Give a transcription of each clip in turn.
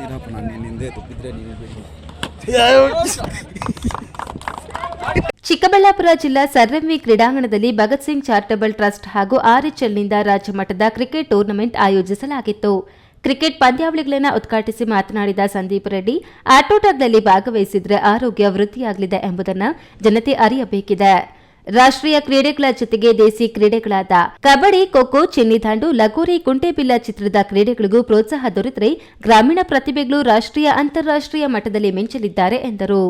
ನಾನು ಚಿಕ್ಕಬಳ್ಳಾಪುರ ಜಿಲ್ಲಾ ಸರ್ಎಂವಿ ಕ್ರೀಡಾಂಗಣದಲ್ಲಿ ಭಗತ್ ಸಿಂಗ್ ಚಾರಿಟಬಲ್ ಟ್ರಸ್ಟ್ ಹಾಗೂ ಆರ್ಎಚ್ಎಲ್ನಿಂದ ರಾಜ್ಯ ಮಟ್ಟದ ಕ್ರಿಕೆಟ್ ಟೂರ್ನಮೆಂಟ್ ಆಯೋಜಿಸಲಾಗಿತ್ತು. ಕ್ರಿಕೆಟ್ ಪಂದ್ಯಾವಳಿಗಳನ್ನು ಉದ್ಘಾಟಿಸಿ ಮಾತನಾಡಿದ ಸಂದೀಪ್ ರೆಡ್ಡಿ, ಆಟೋಟದಲ್ಲಿ ಭಾಗವಹಿಸಿದ್ರೆ ಆರೋಗ್ಯ ವೃದ್ಧಿಯಾಗಲಿದೆ ಎಂಬುದನ್ನು ಜನತೆ ಅರಿಯಬೇಕಿದೆ. ರಾಷ್ಟ್ರೀಯ ಕ್ರೀಡೆಗಳ ಜೊತೆಗೆ ದೇಸಿ ಕ್ರೀಡೆಗಳಾದ ಕಬಡ್ಡಿ, ಖೋಖೋ, ಚಿನ್ನಿದಾಂಡು, ಲಗೋರಿ ಕುಂಟೆಬಿಲ್ಲ ಚಿತ್ರದ ಕ್ರೀಡೆಗಳಿಗೂ ಪ್ರೋತ್ಸಾಹ ದೊರೆತರೆ ಗ್ರಾಮೀಣ ಪ್ರತಿಭೆಗಳು ರಾಷ್ಟ್ರೀಯ, ಅಂತಾರಾಷ್ಟ್ರೀಯ ಮಟ್ಟದಲ್ಲಿ ಮಿಂಚಲಿದ್ದಾರೆ ಎಂದರು.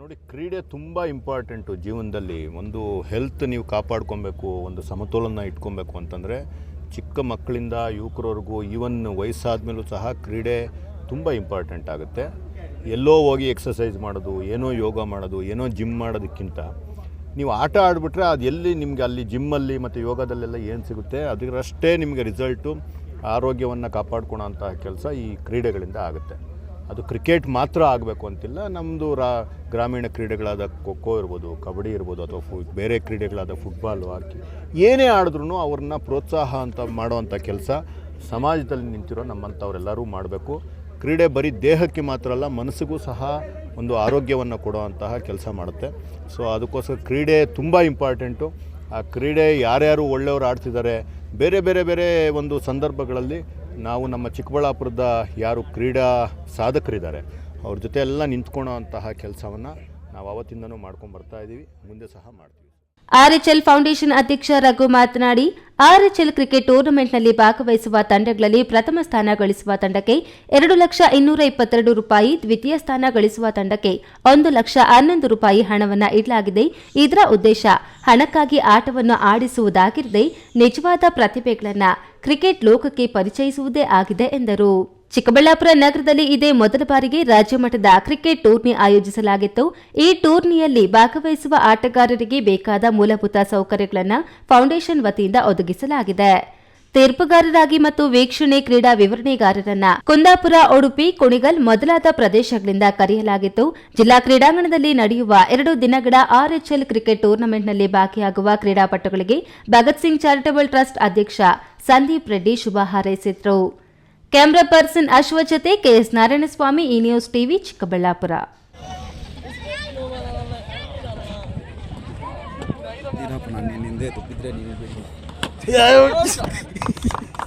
ನೋಡಿ, ಕ್ರೀಡೆ ತುಂಬ ಇಂಪಾರ್ಟೆಂಟು ಜೀವನದಲ್ಲಿ. ಒಂದು ಹೆಲ್ತ್ ನೀವು ಕಾಪಾಡ್ಕೊಬೇಕು, ಒಂದು ಸಮತೋಲನ ಇಟ್ಕೊಬೇಕು ಅಂತಂದರೆ ಚಿಕ್ಕ ಮಕ್ಕಳಿಂದ ಯುವಕರವರೆಗೂ, ಈವನ್ ವಯಸ್ಸಾದ್ಮೇಲೂ ಸಹ ಕ್ರೀಡೆ ತುಂಬ ಇಂಪಾರ್ಟೆಂಟ್ ಆಗುತ್ತೆ. ಎಲ್ಲೋ ಹೋಗಿ ಎಕ್ಸಸೈಸ್ ಮಾಡೋದು, ಏನೋ ಯೋಗ ಮಾಡೋದು, ಏನೋ ಜಿಮ್ ಮಾಡೋದಕ್ಕಿಂತ ನೀವು ಆಟ ಆಡಿಬಿಟ್ರೆ ಅದು ಎಲ್ಲಿ ನಿಮಗೆ ಅಲ್ಲಿ ಜಿಮ್ಮಲ್ಲಿ ಮತ್ತು ಯೋಗದಲ್ಲೆಲ್ಲ ಏನು ಸಿಗುತ್ತೆ, ಅದರಷ್ಟೇ ನಿಮಗೆ ರಿಸಲ್ಟು ಆರೋಗ್ಯವನ್ನು ಕಾಪಾಡ್ಕೊಳೋ ಅಂತಹ ಕೆಲಸ ಈ ಕ್ರೀಡೆಗಳಿಂದ ಆಗುತ್ತೆ. ಅದು ಕ್ರಿಕೆಟ್ ಮಾತ್ರ ಆಗಬೇಕು ಅಂತಿಲ್ಲ ನಮ್ಮದು ರಾ, ಗ್ರಾಮೀಣ ಕ್ರೀಡೆಗಳಾದ ಖೋ ಖೋ ಇರ್ಬೋದು, ಕಬಡ್ಡಿ ಇರ್ಬೋದು, ಅಥವಾ ಫು, ಬೇರೆ ಕ್ರೀಡೆಗಳಾದ ಫುಟ್ಬಾಲು ಹಾಕಿ, ಏನೇ ಆಡಿದ್ರೂ ಅವ್ರನ್ನ ಪ್ರೋತ್ಸಾಹ ಅಂತ ಮಾಡುವಂಥ ಕೆಲಸ ಸಮಾಜದಲ್ಲಿ ನಿಂತಿರೋ ನಮ್ಮಂಥವ್ರೆಲ್ಲರೂ ಮಾಡಬೇಕು. ಕ್ರೀಡೆ ಬರೀ ದೇಹಕ್ಕೆ ಮಾತ್ರ ಅಲ್ಲ, ಮನಸ್ಸಿಗೂ ಸಹ ಒಂದು ಆರೋಗ್ಯವನ್ನು ಕೊಡುವಂತಹ ಕೆಲಸ ಮಾಡುತ್ತೆ. ಸೊ ಅದಕ್ಕೋಸ್ಕರ ಕ್ರೀಡೆ ತುಂಬ ಇಂಪಾರ್ಟೆಂಟು ಆ ಕ್ರೀಡೆ ಯಾರ್ಯಾರು ಒಳ್ಳೆಯವರು ಆಡ್ತಿದ್ದಾರೆ, ಬೇರೆ ಬೇರೆ ಬೇರೆ ಒಂದು ಸಂದರ್ಭಗಳಲ್ಲಿ ನಾವು ನಮ್ಮ ಚಿಕ್ಕಬಳ್ಳಾಪುರದ ಯಾರು ಕ್ರೀಡಾ ಸಾಧಕರಿದ್ದಾರೆ, ಅವ್ರ ಜೊತೆ ಎಲ್ಲ ನಿಂತ್ಕೊಳ್ಳೋ ಅಂತಹ ಕೆಲಸವನ್ನು ನಾವು ಅವತ್ತಿಂದನೂ ಮಾಡ್ಕೊಂಡು ಬರ್ತಾ ಇದ್ದೀವಿ ಮುಂದೆ ಸಹ ಮಾಡ್ತೀವಿ. ಆರ್ಎಚ್ಎಲ್ ಫೌಂಡೇಶನ್ ಅಧ್ಯಕ್ಷ ರಘು ಮಾತನಾಡಿ, ಆರ್ಎಚ್ಎಲ್ ಕ್ರಿಕೆಟ್ ಟೂರ್ನಮೆಂಟ್ನಲ್ಲಿ ಭಾಗವಹಿಸುವ ತಂಡಗಳಲ್ಲಿ ಪ್ರಥಮ ಸ್ಥಾನ ಗಳಿಸುವ ತಂಡಕ್ಕೆ ಎರಡು ಲಕ್ಷ ಇನ್ನೂರ ಇಪ್ಪತ್ತೆರಡು ರೂಪಾಯಿ, ದ್ವಿತೀಯ ಸ್ಥಾನ ಗಳಿಸುವ ತಂಡಕ್ಕೆ ಒಂದು ಲಕ್ಷ ಹನ್ನೊಂದು ರೂಪಾಯಿ ಹಣವನ್ನು ಇಡಲಾಗಿದೆ. ಇದರ ಉದ್ದೇಶ, ಹಣಕ್ಕಾಗಿ ಆಟವನ್ನು ಆಡಿಸುವುದಾಗಿರದೆ ನಿಜವಾದ ಪ್ರತಿಭೆಗಳನ್ನು ಕ್ರಿಕೆಟ್ ಲೋಕಕ್ಕೆ ಪರಿಚಯಿಸುವುದೇ ಆಗಿದೆ ಎಂದರು. ಚಿಕ್ಕಬಳ್ಳಾಪುರ ನಗರದಲ್ಲಿ ಇದೇ ಮೊದಲ ಬಾರಿಗೆ ರಾಜ್ಯ ಮಟ್ಟದ ಕ್ರಿಕೆಟ್ ಟೂರ್ನಿ ಆಯೋಜಿಸಲಾಗಿತ್ತು. ಈ ಟೂರ್ನಿಯಲ್ಲಿ ಭಾಗವಹಿಸುವ ಆಟಗಾರರಿಗೆ ಬೇಕಾದ ಮೂಲಭೂತ ಸೌಕರ್ಯಗಳನ್ನು ಫೌಂಡೇಶನ್ ವತಿಯಿಂದ ಒದಗಿಸಲಾಗಿದೆ. ತೀರ್ಪುಗಾರರಾಗಿ ಮತ್ತು ವೀಕ್ಷಣೆ ಕ್ರೀಡಾ ವಿವರಣೆಗಾರರನ್ನ ಕುಂದಾಪುರ, ಉಡುಪಿ, ಕುಣಿಗಲ್ ಮೊದಲಾದ ಪ್ರದೇಶಗಳಿಂದ ಕರೆಯಲಾಗಿತ್ತು. ಜಿಲ್ಲಾ ಕ್ರೀಡಾಂಗಣದಲ್ಲಿ ನಡೆಯುವ ಎರಡು ದಿನಗಳ ಆರ್ಎಚ್ಎಲ್ ಕ್ರಿಕೆಟ್ ಟೂರ್ನಮೆಂಟ್ನಲ್ಲಿ ಭಾಗಿಯಾಗುವ ಕ್ರೀಡಾಪಟುಗಳಿಗೆ ಭಗತ್ ಸಿಂಗ್ ಚಾರಿಟಬಲ್ ಟ್ರಸ್ಟ್ ಅಧ್ಯಕ್ಷ ಸಂದೀಪ್ ರೆಡ್ಡಿ ಶುಭ ಹಾರೈಸಿದ್ರು. ಕ್ಯಾಮರಾ ಪರ್ಸನ್ ಅಶ್ವ ಜೊತೆ ಕೆಎಸ್ ನಾರಾಯಣಸ್ವಾಮಿ ಈ ನ್ಯೂಸ್ ಟಿವಿ ಚಿಕ್ಕಬಳ್ಳಾಪುರ ನಾನು ನಿನ್ನಿಂದೆ ತಪ್ಪಿದ್ರೆ ನೀನು ಬೇಕು.